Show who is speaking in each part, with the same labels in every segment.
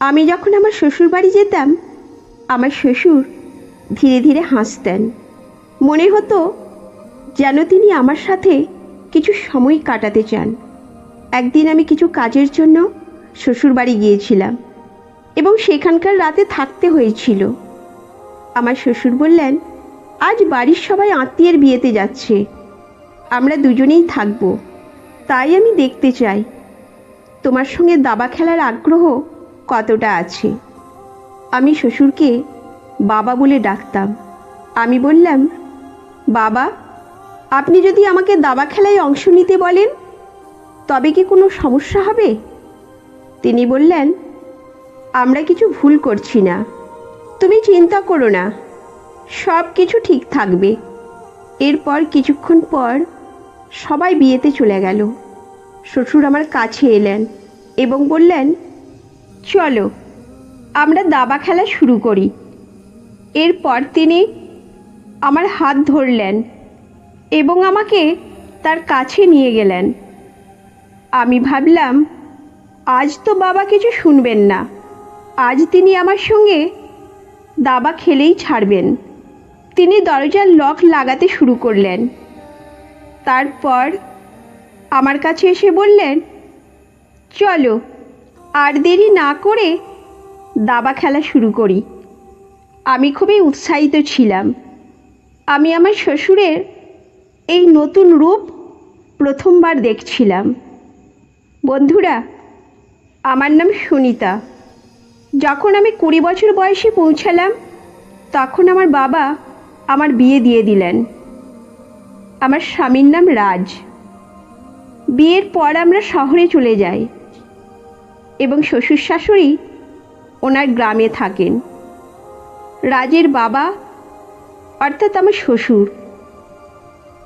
Speaker 1: আমি যখন আমার শ্বশুর বাড়ি যেতাম, আমার শ্বশুর ধীরে ধীরে হাসতেন। মনে হতো যেন তিনি আমার সাথে কিছু সময় কাটাতে চান। একদিন আমি কিছু কাজের জন্য শ্বশুর বাড়ি গিয়েছিলাম এবং সেখানকার রাতে থাকতে হয়েছিল। আমার শ্বশুর বললেন, আজ বাড়ির সবাই আত্মীয়ের বিয়েতে যাচ্ছে। আমরা দুজনেই থাকব। তাই আমি দেখতে চাই। তোমার সঙ্গে দাবা খেলার আগ্রহ কতটা আছে। আমি শ্বশুরকে বাবা বলে ডাকতাম। আমি বললাম, বাবা, আপনি যদি আমাকে দাবা খেলায় অংশ নিতে বলেন, তবে কি কোনো সমস্যা হবে? তিনি বললেন, আমরা কিছু ভুল করছি না। তুমি চিন্তা করো না। সব কিছু ঠিক থাকবে। এরপর কিছুক্ষণ পর সবাই বিয়েতে চলে গেল। শ্বশুর আমার কাছে এলেন এবং বললেন চলো, আমরা দাবা খেলা শুরু করি। এরপর তিনি আমার হাত ধরলেন এবং আমাকে তার কাছে নিয়ে গেলেন। আমি ভাবলাম, আজ তো বাবা কিছু শুনবেন না। আজ তিনি আমার সঙ্গে দাবা খেলেই ছাড়বেন। তিনি দরজার লক লাগাতে শুরু করলেন। তারপর আমার কাছে এসে বললেন, চলো আর দেরি না করে দাবা খেলা শুরু করি। আমি খুবই উৎসাহিত ছিলাম। আমি আমার শ্বশুরের এই নতুন রূপ প্রথমবার দেখছিলাম। বন্ধুরা, আমার নাম সুনিতা। যখন আমি কুড়ি বছর বয়সে পৌঁছালাম, তখন আমার বাবা আমার বিয়ে দিয়ে দিলেন। আমার স্বামীর নাম রাজ। বিয়ের পর আমরা শহরে চলে যাই। এবং শ্বশুর শাশুড়ি ওনার গ্রামে থাকেন। রাজের বাবা অর্থাৎ আমার শ্বশুর।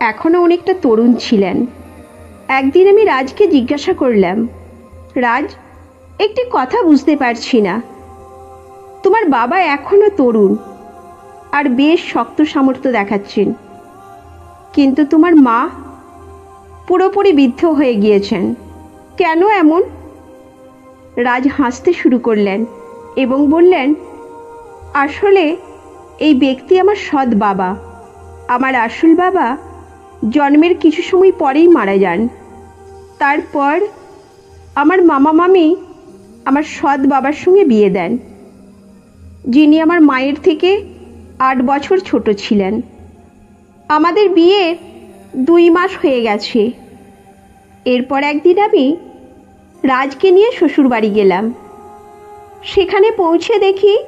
Speaker 1: এখনও অনেকটা তরুণ ছিলেন। একদিন আমি রাজকে জিজ্ঞাসা করলাম, রাজ, একটি কথা বুঝতে পারছি না। তোমার বাবা এখনও তরুণ আর বেশ শক্ত সামর্থ্য দেখাচ্ছেন। কিন্তু তোমার মা পুরোপুরি বৃদ্ধ হয়ে গিয়েছেন। কেন এমন? রাজ হাসতে শুরু করলেন এবং বললেন, আসলে এই ব্যক্তি আমার সৎ বাবা। আমার আসল বাবা জন্মের কিছু সময় পরেই মারা যান। তারপর আমার মামা মামি আমার সৎ বাবার সঙ্গে বিয়ে দেন। যিনি আমার মায়ের থেকে আট বছর ছোট ছিলেন। আমাদের বিয়ে দুই মাস হয়ে গেছে। এরপর একদিন আমি রাজকে নিয়ে শ্বশুর বাড়ি গেলাম। সেখানে পৌঁছে দেখি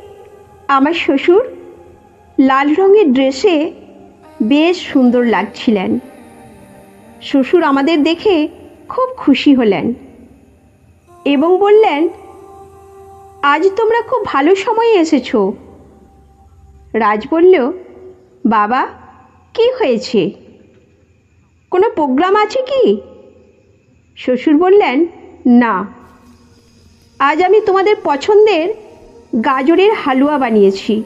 Speaker 1: আমার শ্বশুর লাল রঙের ড্রেসে বেশ সুন্দর লাগছিলেন। শ্বশুর আমাদের দেখে খুব খুশি হলেন এবং বললেন, আজ তোমরা খুব ভালো সময়ে এসেছ। রাজ বলল, বাবা, কি হয়েছে? কোনো প্রোগ্রাম আছে কি? শ্বশুর বললেন না। আজ আমি তোমাদের পছন্দের গাজরের হালুয়া বানিয়েছি।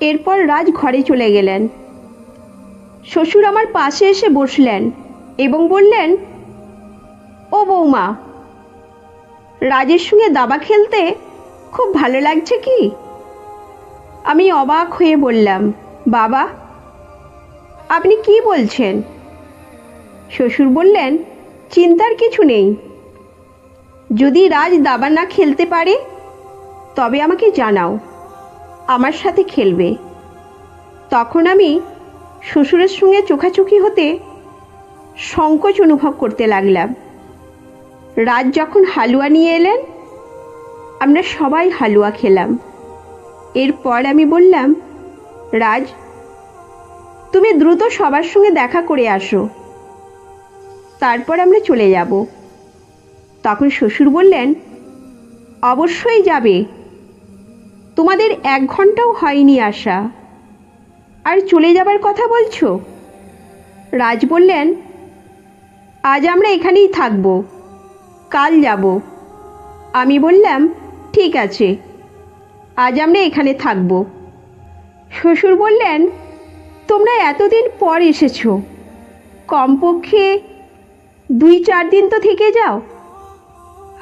Speaker 1: এরপর রাজ ঘরে চলে গেলেন। শ্বশুর আমার পাশে এসে বসলেন এবং বললেন, ও বৌমা, রাজের সঙ্গে দাবা খেলতে খুব ভালো লাগছে কি? আমি অবাক হয়ে বললাম, বাবা, আপনি কি বলছেন? শ্বশুর বললেন, চিন্তার কিছু নেই। যদি রাজ দাবা না খেলতে পারে, তবে আমাকে জানাও। আমার সাথে খেলবে। তখন আমি শ্বশুরের সঙ্গে চোখাচোখি হতে সংকোচ অনুভব করতে লাগলাম। রাজ যখন হালুয়া নিয়ে এলেন, আমরা সবাই হালুয়া খেলাম। এরপর আমি বললাম, রাজ, তুমি দ্রুত সবার সঙ্গে দেখা করে আসো। তারপর আমরা চলে যাব। তখন শ্বশুর বললেন, অবশ্যই যাবে। তোমাদের এক ঘন্টাও হয়নি আসা আর চলে যাবার কথা বলছো? রাজ বললেন, আজ আমরা এখানেই থাকব। কাল যাব। আমি বললাম, ঠিক আছে। আজ আমরা এখানে থাকব। শ্বশুর বললেন, তোমরা এতদিন পর এসেছ। কমপক্ষে দুই চার দিন তো থেকে যাও।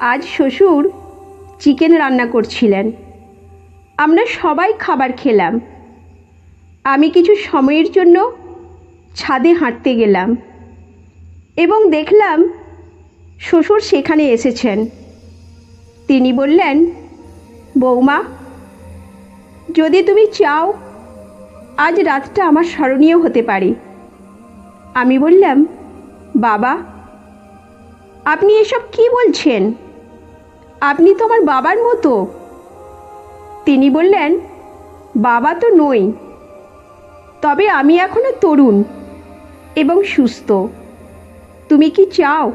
Speaker 1: আজ শ্বশুর চিকেন রান্না করছিলেন। আমরা সবাই খাবার খেলাম। আমি কিছু সময়ের জন্য ছাদে হাঁটতে গেলাম এবং দেখলাম শ্বশুর সেখানে এসেছেন। তিনি বললেন, বৌমা, যদি তুমি চাও, আজ রাতটা আমার স্মরণীয় হতে পারে। আমি বললাম, বাবা, আপনি এসব কি বলছেন? আপনি তো আমার বাবার মতো। তিনি বললেন, বাবা তো নই, তবে আমি এখনও তরুণ এবং সুস্থ। তুমি কি চাও?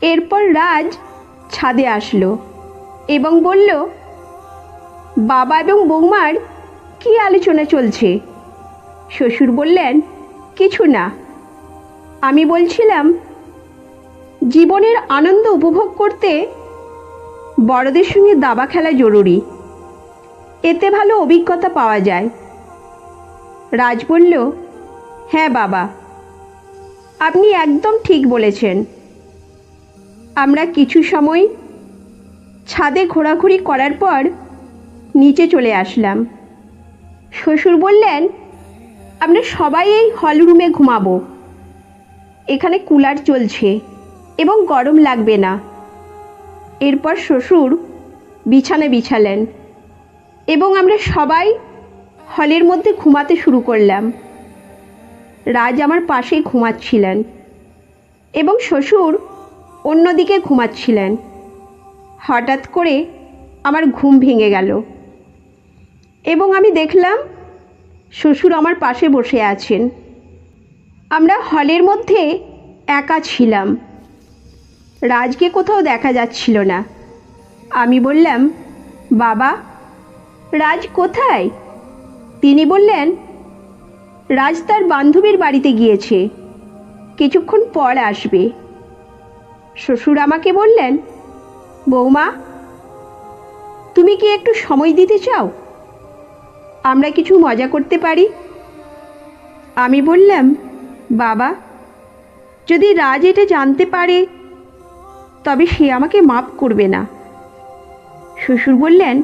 Speaker 1: এরপর রাজ ছাদে আসলো এবং বলল, বাবা এবং বৌমার কি আলোচনা চলছে? শ্বশুর বললেন, কিছু না। আমি বলছিলাম, জীবনের আনন্দ উপভোগ করতে বড়দের সঙ্গে দাবা খেলা জরুরি। এতে ভালো অভিজ্ঞতা পাওয়া যায়। রাজ বলল হ্যাঁ বাবা, আপনি একদম ঠিক বলেছেন। আমরা কিছু সময় ছাদে ঘোরাঘুরি করার পর নিচে চলে আসলাম। শ্বশুর বললেন, আমরা সবাই এই হল রুমে ঘুমাবো। এখানে কুলার চলছে এবং গরম লাগবে না। এরপর শ্বশুর বিছানা বিছালেন এবং আমরা সবাই হলের মধ্যে ঘুমাতে শুরু করলাম। রাজ আমার পাশে ঘুমাচ্ছিলেন এবং শ্বশুর অন্যদিকে ঘুমাচ্ছিলেন। হঠাৎ করে আমার ঘুম ভেঙে গেল এবং আমি দেখলাম শ্বশুর আমার পাশে বসে আছেন। আমরা হলের মধ্যে একা ছিলাম। রাজকে কোথাও দেখা যাচ্ছিল না। আমি বললাম, বাবা, রাজ কোথায়? তিনি বললেন, রাজ তার বান্ধবীর বাড়িতে গিয়েছে। কিছুক্ষণ পর আসবে। শ্বশুর আমাকে বললেন, বৌমা, তুমি কি একটু সময় দিতে চাও? আমরা কিছু মজা করতে পারি? আমি বললাম, বাবা, যদি রাজ এটা জানতে পারে তবে সে আমাকে মাপ করবে না। শ্বশুর বললেন